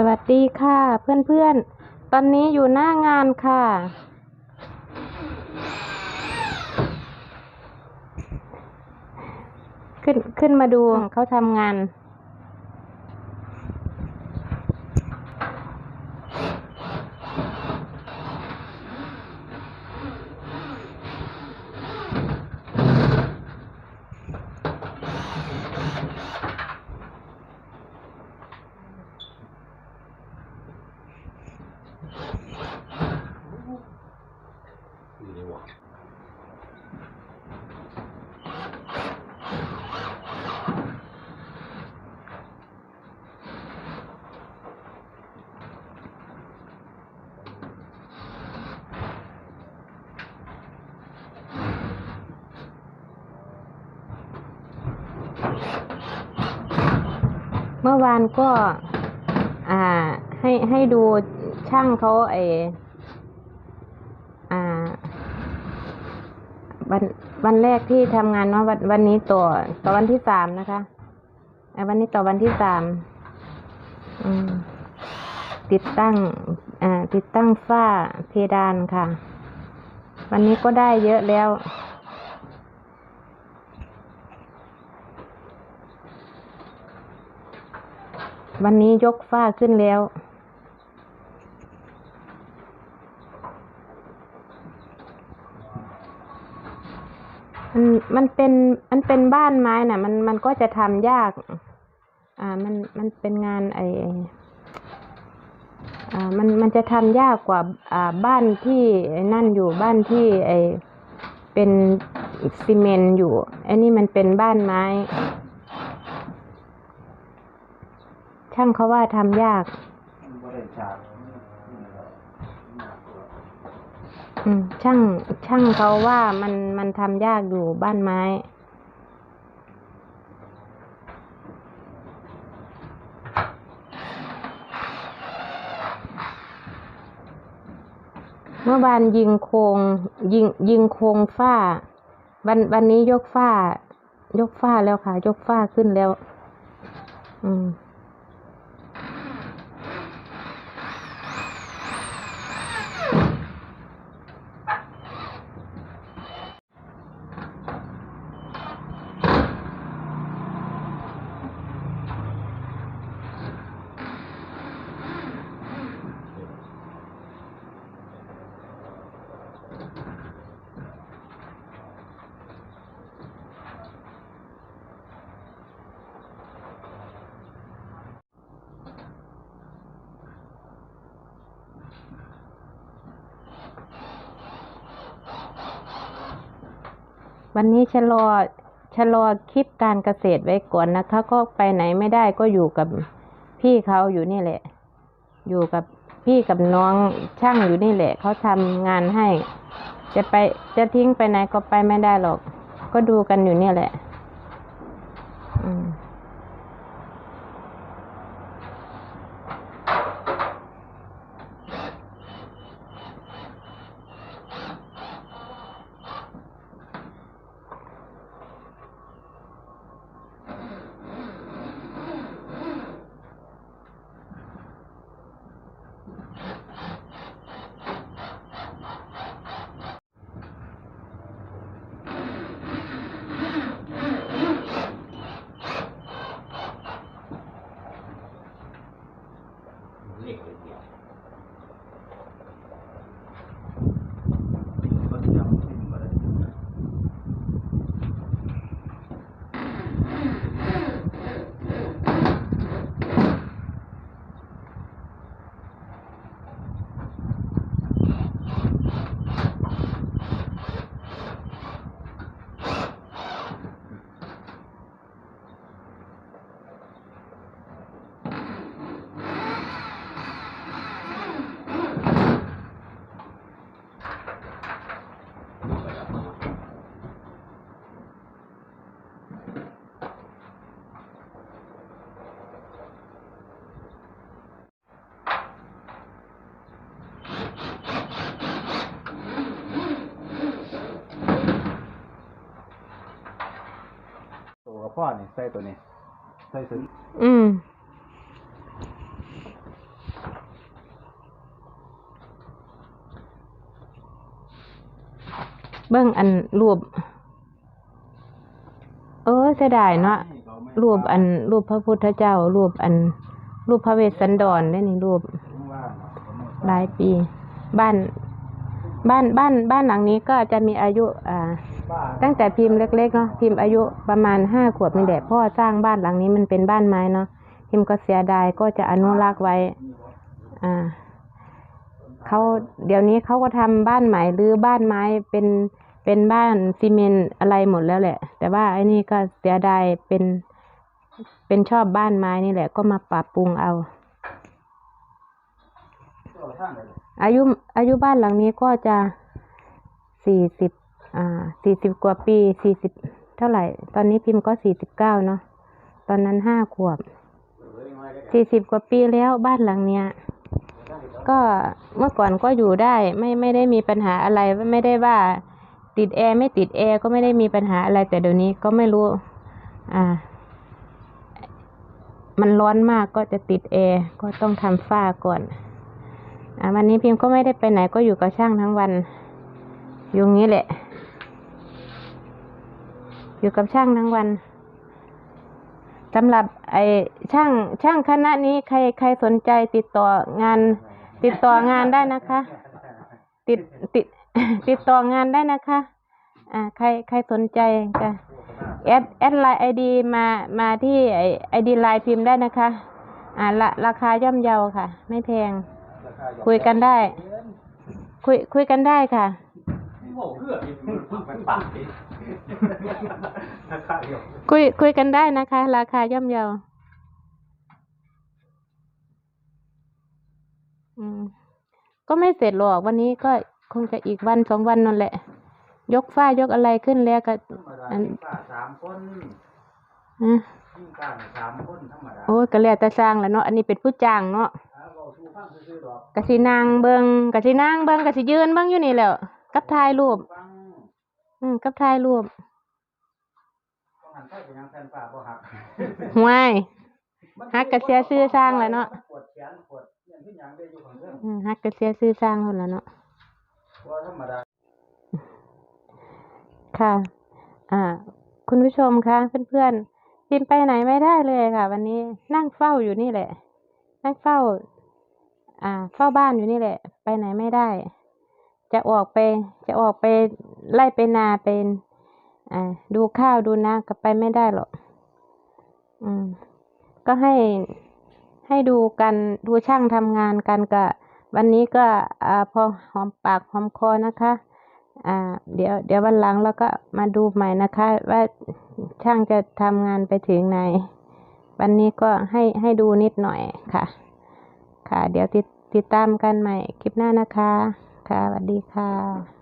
สวัสดีค่ะเพื่อนๆ ตอนนี้อยู่หน้างานค่ะ ขึ้นขึ้นมาดูเขาทำงาน เมื่อวานก็อ่าให้ให้ดูช่างเขาไอ วันวันแรกที่ทำงานเนาะวันวันนี้ต่อต่อวันที่สามนะคะอ่าวันนี้ต่อวันที่สามอืมติดตั้งอ่าติดตั้งฝ้าเพดานค่ะ วันนี้ก็ได้เยอะแล้ววันนี้ยกฝ้าขึ้นแล้ว มันมันเป็นมันเป็นบ้านไม้น่ะ มันมันก็จะทำยาก อ่า มันมันเป็นงานไออ่า มันมันจะทำยากกว่า อ่า บ้านที่นั่นอยู่บ้านที่ไอเป็นซีเมนต์อยู่อ้นี่มันเป็นบ้านไม้ ช่างเขาว่าทำยาก บริจาค อืมช่างช่างเขาว่ามันมันทำยากอยู่บ้านไม้ เมื่อวานยิงโครงยิงยิงโครงฝ้า วันวันนี้ยกฝ้า ยกฝ้าแล้วค่ะ ยกฝ้าขึ้นแล้ว อืม วันนี้ชะลอชะลอคลิปการเกษตรไว้ก่อนนะคะ ก็ไปไหนไม่ได้ก็อยู่กับพี่เขาอยู่นี่แหละ อยู่กับพี่กับน้องช่างอยู่นี่แหละ เขาทำงานให้ จะไปจะทิ้งไปไหนก็ไปไม่ได้หรอก ก็ดูกันอยู่เนี่ยแหละ อืม ข้อนี่ใส่ตัวนี้ ใส่ซึ้งอืม เบิ่งอันรูป เออเสียดายเนาะรูปอันรูปพระพุทธเจ้า รูปอัน รูปพระเวสสันดรได้นี่รูปหลายปี บ้าน บ้านบ้านบ้านหลังนี้ก็จะมีอายุ อ่า ตั้งแต่พิมพ์เล็กๆเนาะพิมพ์อายุประมาณห้าขวบนี่แหละพ่อสร้างบ้านหลังนี้มันเป็นบ้านไม้เนาะพิมพ์ก็เสียดายก็จะอนุรักษ์ไว้ อ่าเขาเดี๋ยวนี้เขาก็ทำบ้านใหม่หรือบ้านไม้เป็นเป็นบ้านซีเมนต์อะไรหมดแล้วแหละ แต่ว่าไอ้นี่ก็เสียดายเป็นเป็นชอบบ้านไม้นี่แหละ ก็มาปรับปรุงเอา อายุอายุบ้านหลังนี้ก็จะสี่สิบ อ่าสี่สิบกว่าปีสี่สิบเท่าไหร่ ตอนนี้พิมพ์ก็สี่สิบเก้าเนาะตอนนั้นห้าขวบสี่สิบกว่าปีแล้วบ้านหลังเนี้ยก็เมื่อก่อนก็อยู่ได้ไม่ไม่ได้มีปัญหาอะไรไม่ได้ว่า ติดแอร์ไม่ติดแอร์ก็ไม่ได้มีปัญหาอะไร แต่เดี๋ยวนี้ก็ไม่รู้ อ่า มันร้อนมากก็จะติดแอร์ก็ต้องทำฝ้าก่อน อ่าวันนี้พิมพ์ก็ไม่ได้ไปไหนก็อยู่กับช่างทั้งวันอยู่งี้แหละ อยู่กับช่างทั้งวันสำหรับไอ้ช่างช่างคณะนี้ใครใครสนใจติดต่องาน ติดต่องานได้นะคะ ติดติดติดต่องานได้นะคะอ่าใครใครสนใจจะแอดแอดไลน์ไอดีมามาที่ไอไอดีไลน์พิมพ์ได้นะคะอ่าละราคาย่อมเยาค่ะ ไม่แพง คุยกันได้ คุยคุยกันได้ค่ะ โอ้เพื่อมันปากดิราคาเดียวคุยคุยกันได้นะคะ ราคาย่อมเยาอืม ก็ไม่เสร็จหรอกวันนี้ก็คงจะอีกวันสองวันนั่นแหละ ยกฝ้ายกอะไรขึ้นแล้วก็ธรรมดายิ่งกล้าสามคนอืมยิ่งกล้าสามคนธรรมดาโอ้ยก็แล้วแต่สร้างแหล้วเนาะอันนี้เป็นผู้จ้างเนาะถ้าเราชูฟังซื่อๆดอก กะสินางเบิงกะสินางเบิงกะสิยืนเบิงอยู่นี่แหล้ว กับถ่ายรูปฟังอืมกับถ่ายรูปต้องหันใส่ไปยังแฟนป่าบ่หักห่วยฮักกะเสียชื่อสร้างแหละเนาะปวดแขนปวดเรื่องที่ยังได้อยู่ข้างเรื่องอืมฮักกะเสียซื้อสร้างคนละเนาะว่าธรรมดาค่ะ อ่า คุณผู้ชมคะเพื่อนๆพิมไปไหนไม่ได้เลยค่ะ วันนี้นั่งเฝ้าอยู่นี่แหละ นั่งเฝ้า อ่า เฝ้าบ้านอยู่นี่แหละ ไปไหนไม่ได้ จะออกไป จะออกไปไล่ไปนาเป็นอ่าดูข้าวดูนาก็ไปไม่ได้หรอกอืม ก็ให้ให้ดูกันดูช่างทำงานกันก็วันนี้ก็อ่าพอหอมปากหอมคอนะคะอ่าเดี๋ยวเดี๋ยววันหลังเราก็มาดูใหม่นะคะ ว่าช่างจะทำงานไปถึงไหน วันนี้ก็ให้ให้ดูนิดหน่อยค่ะ ค่ะ เดี๋ยวติดติดตามกันใหม่คลิปหน้านะคะ ค่ะสวัสดีค่ะ